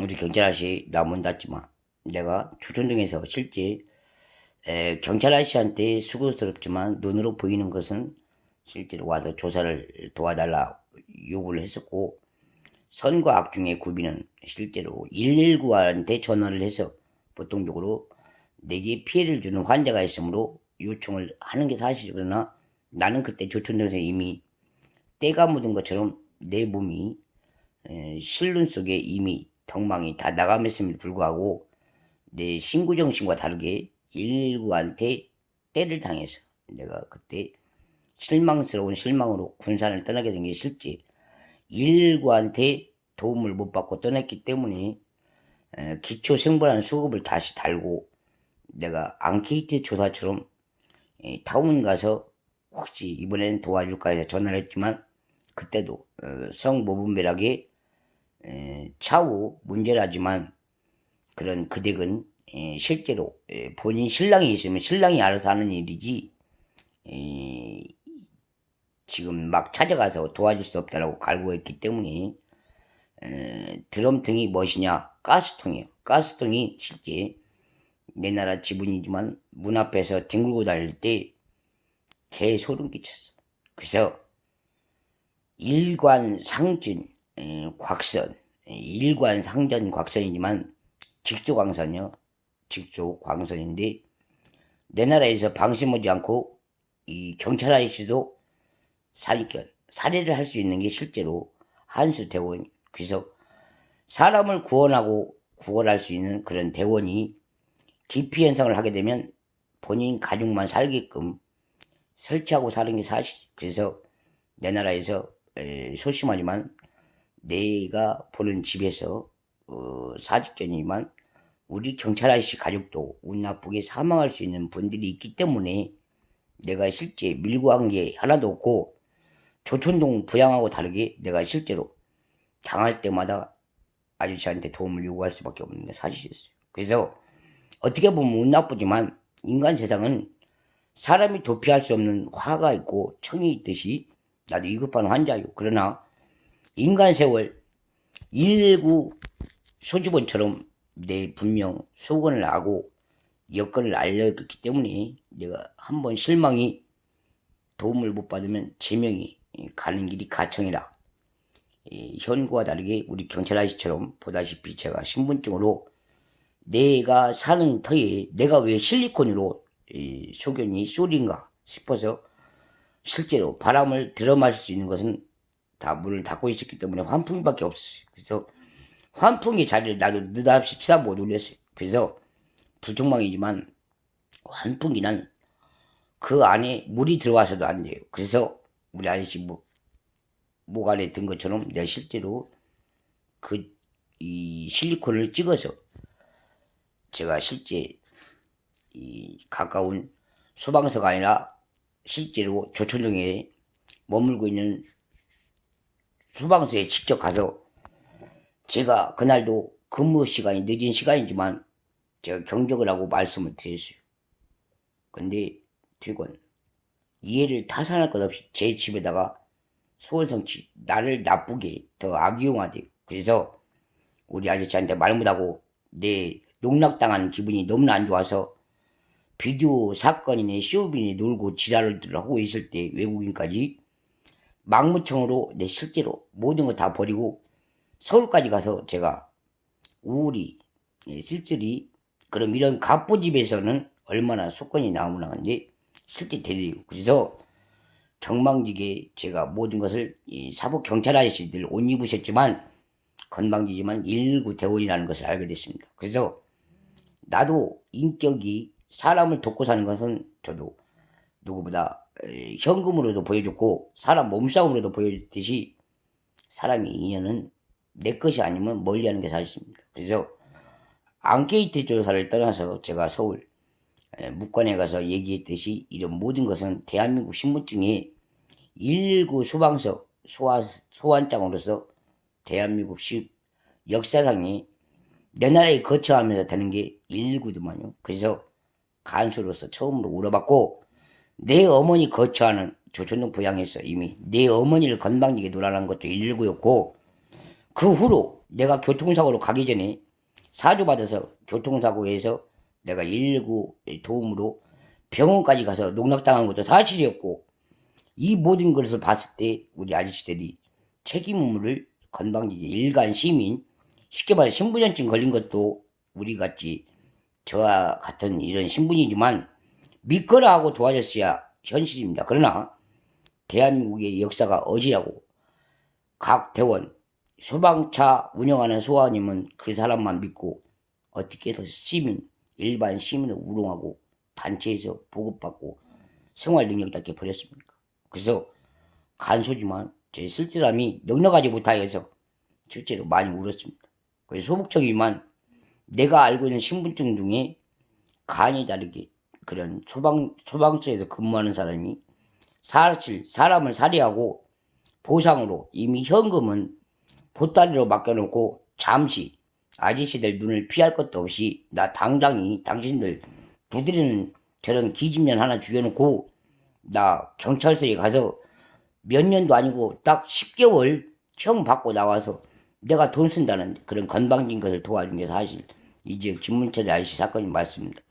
우리 경찰 아저씨 나문 닫지마. 내가 초촌동에서 실제 에, 경찰 아저씨한테 수고스럽지만 눈으로 보이는 것은 실제로 와서 조사를 도와달라 요구를 했었고 선과 악 중의 구비는 실제로 119한테 전화를 해서 보통적으로 내게 피해를 주는 환자가 있으므로 요청을 하는 게 사실이 그러나 나는 그때 조촌동에서 이미 때가 묻은 것처럼 내 몸이 에, 실눈 속에 이미 덕망이 다 나감했음에도 불구하고 내 신구 정신과 다르게 119한테 때를 당해서 내가 그때 실망스러운 실망으로 군산을 떠나게 된 게 실제 119한테 도움을 못 받고 떠났기 때문에 에, 기초 생분한 수급을 다시 달고 내가 앙케이트 조사처럼 에, 타운 가서 혹시 이번엔 도와줄까 해서 전화를 했지만 그때도 어, 성모분별하게 에, 차후 문제라지만 그런 그 댁은 에, 실제로 에, 본인 신랑이 있으면 신랑이 알아서 하는 일이지 에, 지금 막 찾아가서 도와줄 수 없다라고 갈구했기 때문에 에, 드럼통이 무엇이냐? 가스통이요. 가스통이 실제 내 나라 지분이지만 문 앞에서 뒹굴고 다닐 때 개 소름 끼쳤어. 그래서 일관 상진 에, 곽선 에, 일관 상전 곽선이지만 직조 광선이요 직조 광선인데 내 나라에서 방심하지 않고 이 경찰 아저씨도 살인견 살해를 할 수 있는 게 실제로 한수 대원 그래서 사람을 구원하고 구원할 수 있는 그런 대원이 기피 현상을 하게 되면 본인 가족만 살게끔 설치하고 사는 게 사실. 그래서 내 나라에서 에, 소심하지만 내가 보는 집에서 어, 사직견이지만 우리 경찰 아저씨 가족도 운 나쁘게 사망할 수 있는 분들이 있기 때문에 내가 실제 밀고 한 게 하나도 없고 조촌동 부양하고 다르게 내가 실제로 당할 때마다 아저씨한테 도움을 요구할 수밖에 없는 게 사실이었어요. 그래서 어떻게 보면 운 나쁘지만 인간 세상은 사람이 도피할 수 없는 화가 있고 청이 있듯이 나도 위급한 환자요. 그러나 인간 세월 119 소주본처럼 내 분명 소건을 하고 여건을 알려줬기 때문에 내가 한번 실망이 도움을 못 받으면 제명이 가는 길이 가청이라. 이 현구와 다르게 우리 경찰 아저씨처럼 보다시피 제가 신분증으로 내가 사는 터에 내가 왜 실리콘으로 이 소견이 쏠인가 싶어서 실제로 바람을 들어 마실 수 있는 것은 다 문을 닫고 있었기 때문에 환풍기밖에 없었어요. 그래서 환풍기 자리를 나도 느닷없이 쳐다보고 놀랐어요. 그래서 불청망이지만 환풍기는 그 안에 물이 들어와서도 안 돼요. 그래서 우리 아저씨 뭐, 목 안에 든 것처럼 내가 실제로 그 이 실리콘을 찍어서 제가 실제 이 가까운 소방서가 아니라 실제로 조천동에 머물고 있는 소방서에 직접 가서 제가 그날도 근무 시간이 늦은 시간이지만 제가 경적을 하고 말씀을 드렸어요. 근데 퇴근 이해를 타산할 것 없이 제 집에다가 소원성치 나를 나쁘게 더 악용하대. 그래서 우리 아저씨한테 말 못하고 내 농락당한 기분이 너무나 안 좋아서 비디오 사건이네 쇼빈이 놀고 지랄을 하고 있을 때 외국인까지 막무청으로 내 실제로 모든 거 다 버리고 서울까지 가서 제가 우울이 예, 쓸쓸히 그럼 이런 갑부집에서는 얼마나 속건이 나오나 근데 실제 되대요 그래서 경망지게 제가 모든 것을 이 사법 경찰 아저씨들 옷 입으셨지만 건방지지만 119 대원이라는 것을 알게 됐습니다. 그래서 나도 인격이 사람을 돕고 사는 것은 저도 누구보다 에, 현금으로도 보여줬고 사람 몸싸움으로도 보여줬듯이 사람의 인연은 내 것이 아니면 멀리하는 게 사실입니다. 그래서 앙케이트 조사를 떠나서 제가 서울 에, 묵관에 가서 얘기했듯이 이런 모든 것은 대한민국 신분증에 119 소방서 소환, 소환장으로서 대한민국 시 역사상에 내 나라에 거처하면서 되는 게 119더만요. 그래서 간수로서 처음으로 울어봤고 내 어머니 거처하는 조천동 부양에서 이미 내 어머니를 건방지게 놀아난 것도 119였고 그 후로 내가 교통사고로 가기 전에 사주받아서 교통사고에서 내가 119 도움으로 병원까지 가서 농락당한 것도 사실이었고 이 모든 것을 봤을 때 우리 아저씨들이 책임 의무를 건방지게 일간 시민 쉽게 말해 신분증 걸린 것도 우리 같이 저와 같은 이런 신분이지만 믿거라 하고 도와줬어야 현실입니다. 그러나 대한민국의 역사가 어지하고 각 대원 소방차 운영하는 소아님은 그 사람만 믿고 어떻게 해서 시민 일반 시민을 우롱하고 단체에서 보급받고 생활 능력답게 버렸습니까? 그래서 간소지만 제 쓸쓸함이 넉넉하지 못하여서 실제로 많이 울었습니다. 그래서 소극적이지만 내가 알고 있는 신분증 중에 간이 다르게 그런 소방 소방서에서 근무하는 사람이 사실 사람을 살해하고 보상으로 이미 현금은 보따리로 맡겨놓고 잠시 아저씨들 눈을 피할 것도 없이 나 당장이 당신들 두드리는 저런 기집년 하나 죽여놓고 나 경찰서에 가서 몇 년도 아니고 딱 10개월 형 받고 나와서 내가 돈 쓴다는 그런 건방진 것을 도와준 게 사실 이제 김문철 아저씨 사건이 맞습니다.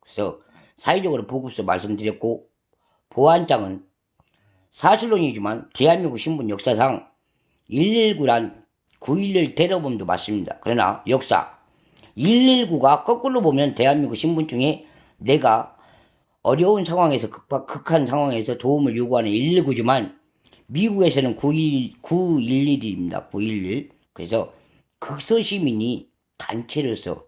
그래서 사회적으로 보고서 말씀드렸고 보안장은 사실론이지만 대한민국 신분 역사상 119란 911 테러범도 맞습니다. 그러나 역사 119가 거꾸로 보면 대한민국 신분증에 내가 어려운 상황에서 극박, 극한 상황에서 도움을 요구하는 119지만 미국에서는 911, 911입니다. 911. 그래서 극소시민이 단체로서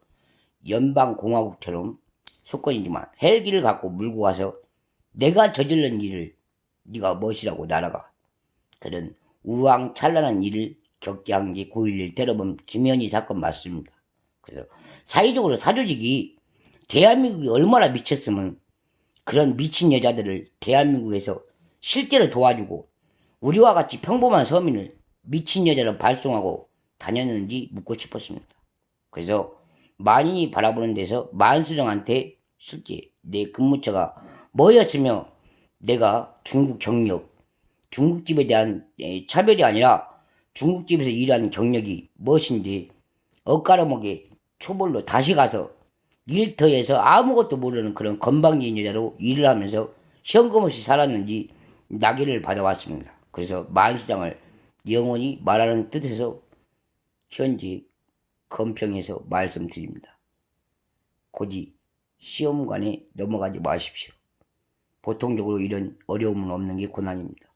연방공화국처럼 속건이지만 헬기를 갖고 물고 가서 내가 저질른 일을 네가 멋이라고 날아가 그런 우왕찬란한 일을 겪게 한 게 9.11 테러범 김현희 사건 맞습니다. 그래서 사회적으로 사조직이 대한민국이 얼마나 미쳤으면 그런 미친 여자들을 대한민국에서 실제로 도와주고 우리와 같이 평범한 서민을 미친 여자로 발송하고 다녔는지 묻고 싶었습니다. 그래서 만인이 바라보는 데서 만수정한테 실제 내 근무처가 뭐였으며 내가 중국 경력, 중국집에 대한 에, 차별이 아니라 중국집에서 일하는 경력이 무엇인지 엇가라먹게 초벌로 다시 가서 일터에서 아무것도 모르는 그런 건방진 여자로 일을 하면서 현금 없이 살았는지 낙인을 받아왔습니다. 그래서 만수장을 영원히 말하는 뜻에서 현재 검평에서 말씀드립니다. 곧이 시험관에 넘어가지 마십시오. 보통적으로 이런 어려움은 없는 게 고난입니다.